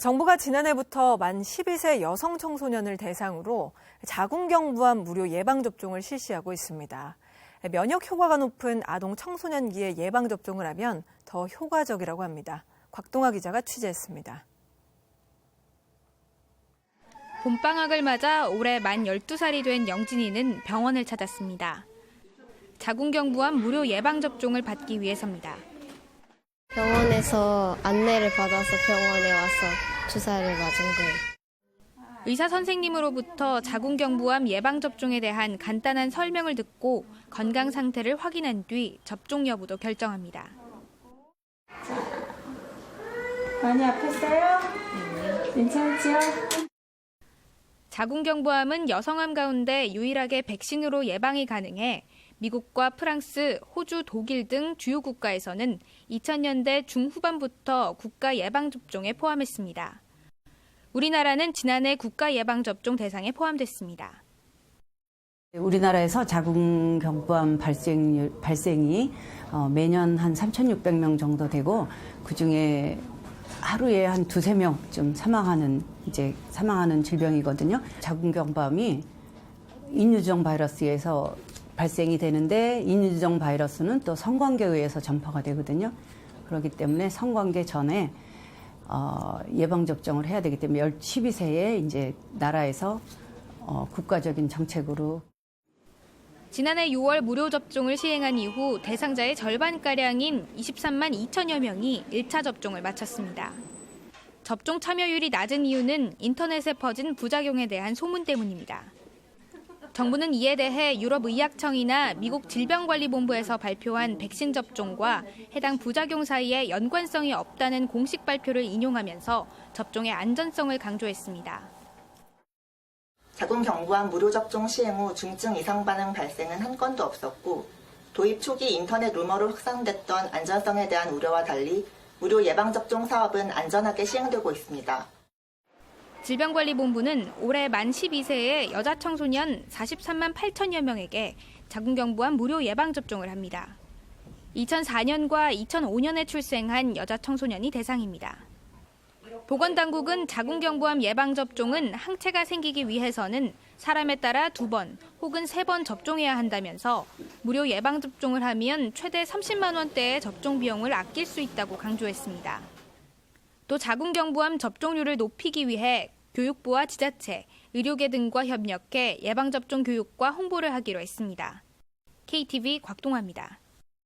정부가 지난해부터 만 12세 여성 청소년을 대상으로 자궁경 부암 무료 예방접종을 실시하고 있습니다. 면역 효과가 높은 아동 청소년기에 예방접종을 하면 더 효과적이라고 합니다. 곽동아 기자가 취재했습니다. 봄방학을 맞아 올해 만 12살이 된 영진이는 병원을 찾았습니다. 자궁경부암 무료 예방접종을 받기 위해서입니다. 병원에서 안내를 받아서 병원에 와서 주사를 맞은 거예요. 의사 선생님으로부터 자궁경부암 예방접종에 대한 간단한 설명을 듣고 건강 상태를 확인한 뒤 접종 여부도 결정합니다. 많이 아팠어요? 괜찮지요? 자궁경부암은 여성암 가운데 유일하게 백신으로 예방이 가능해 미국과 프랑스, 호주, 독일 등 주요 국가에서는 2000년대 중후반부터 국가 예방접종에 포함했습니다. 우리나라는 지난해 국가 예방접종 대상에 포함됐습니다. 우리나라에서 자궁 경부암 발생률, 발생이 어, 매년 한 3,600명 정도 되고 그 중에 하루에 한 두세 명쯤 사망하는 이제 사망하는 질병이거든요. 자궁경부암이 인유정 바이러스에서 발생이 되는데 인유정 바이러스는 또 성관계에 의해서 전파가 되거든요. 그렇기 때문에 성관계 전에 어, 예방 접종을 해야 되기 때문에 12세에 이제 나라에서 어, 국가적인 정책으로 지난해 6월 무료 접종을 시행한 이후 대상자의 절반가량인 23만 2천여 명이 1차 접종을 마쳤습니다. 접종 참여율이 낮은 이유는 인터넷에 퍼진 부작용에 대한 소문 때문입니다. 정부는 이에 대해 유럽의학청이나 미국 질병관리본부에서 발표한 백신 접종과 해당 부작용 사이에 연관성이 없다는 공식 발표를 인용하면서 접종의 안전성을 강조했습니다. 자궁경부암 무료 접종 시행 후 중증 이상 반응 발생은 한 건도 없었고 도입 초기 인터넷 루머로 확산됐던 안전성에 대한 우려와 달리 무료 예방 접종 사업은 안전하게 시행되고 있습니다. 질병관리본부는 올해 만 12세의 여자 청소년 43만 8천여 명에게 자궁경부암 무료 예방접종을 합니다. 2004년과 2005년에 출생한 여자 청소년이 대상입니다. 보건당국은 자궁경부암 예방접종은 항체가 생기기 위해서는 사람에 따라 두 번 혹은 세 번 접종해야 한다면서 무료 예방접종을 하면 최대 30만 원대의 접종 비용을 아낄 수 있다고 강조했습니다. 또 자궁경부암 접종률을 높이기 위해 교육부와 지자체, 의료계 등과 협력해 예방접종 교육과 홍보를 하기로 했습니다. KTV 곽동아입니다.